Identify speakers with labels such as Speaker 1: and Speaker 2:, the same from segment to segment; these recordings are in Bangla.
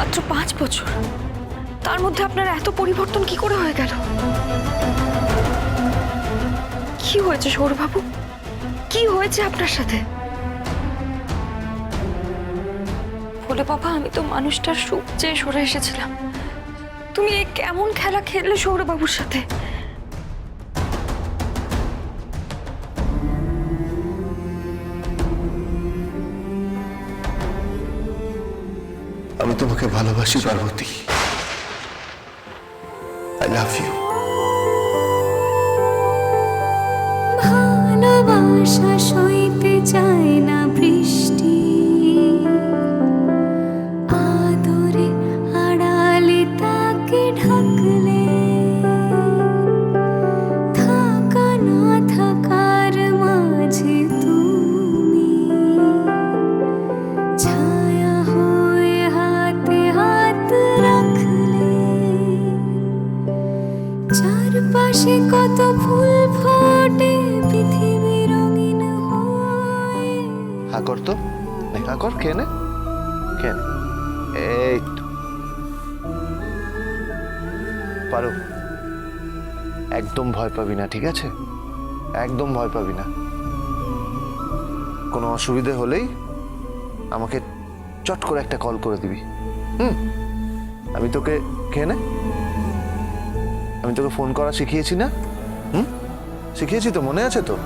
Speaker 1: মাত্র পাঁচ বছর। তার মধ্যে আপনার এত পরিবর্তন কি করে হয়ে গেল? কি হয়েছে সৌরবাবু কি হয়েছে আপনার সাথে? বলে বাবা, আমি তো মানুষটার সুখ চেয়ে সরে এসেছিলাম। তুমি কেমন খেলা খেললে সৌরবাবুর সাথে?
Speaker 2: আমি তোমাকে ভালোবাসি পার্বতী। আই লাভ ইউ
Speaker 3: চারপাশে কত ফুল ফোটে পৃথিবী রঙিন হয়ে।
Speaker 2: হা কর তো। কর। এই পারো। একদম ভয় পাবি না, ঠিক আছে? একদম ভয় পাবি না। কোনো অসুবিধে হলেই আমাকে চট করে একটা কল করে দিবি। হুম? আমি তোকে খেয়ে নে? আমি তোকে ফোন করা শিখিয়েছি না? হুম? শিখিয়েছি তো মনে আছে তো?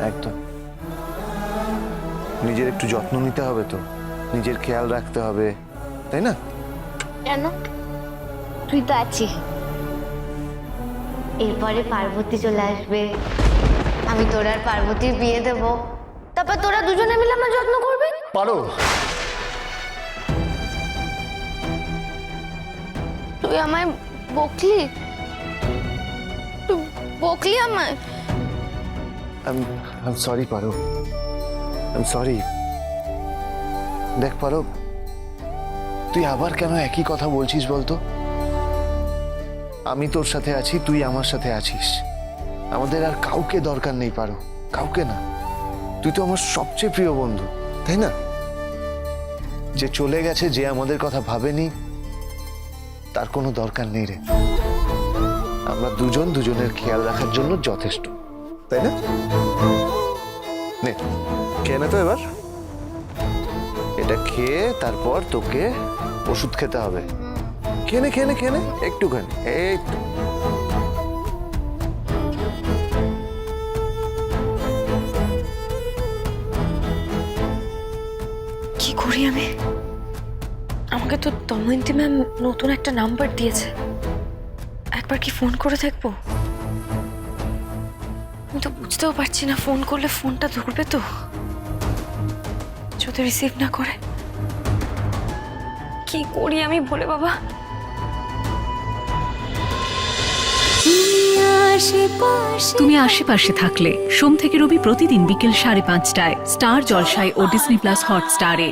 Speaker 2: একদম। নিজের একটু যত্ন নিতে হবে তো। নিজের খেয়াল রাখতে হবে তাই না?
Speaker 4: কেন? তুই তো আছিস এরপরে পার্বতী চলে আসবে। আমি তোর আর পার্বতীর বিয়ে দেব। তারপর তোরা দুজনে মিলে আমার যত্ন করবে?
Speaker 2: পারো।
Speaker 4: তুই আমায় বকলি? বকলি আমায়
Speaker 2: আই এম সরি পারো। আই সরি দেখ, পারো, তুই আবার কেন একই কথা বলছিস বলতো? আমি তোর সাথে আছি, তুই আমার সাথে আছিস। আমাদের আর কাউকে দরকার নেই, পারো। কাউকে না। তুই তো আমার সবচেয়ে প্রিয় বন্ধু, তাই না? যে চলে গেছে, যে আমাদের কথা ভাবেনি তার কোনো দরকার নেই রে। আমরা দুজন দুজনের খেয়াল রাখার জন্য যথেষ্ট। তাই না? নে, খেয়ে তো এবার। এটা খেয়ে তারপর তোকে ওষুধ খেতে হবে। খেয়ে নে খেয়ে নে খেয়ে নে, একটুখানি। এই।
Speaker 1: কি করি আমি? আমাকে তো দময়ন্তী ম্যাম নতুন একটা নাম্বার দিয়েছে। একবার কি ফোন করে দেখব? আমি তো বুঝতেও পারছি না, ফোন করলে ফোনটা ধরবে তো। যদি রিসিভ না করে। কি করি আমি বলে বাবা?
Speaker 3: তুমি আশেপাশে
Speaker 5: তুমি আশেপাশে থাকলে সোম থেকে রবি প্রতিদিন বিকেল সাড়ে পাঁচটায় স্টার জলসায় ও ডিসনি প্লাস হটস্টারে।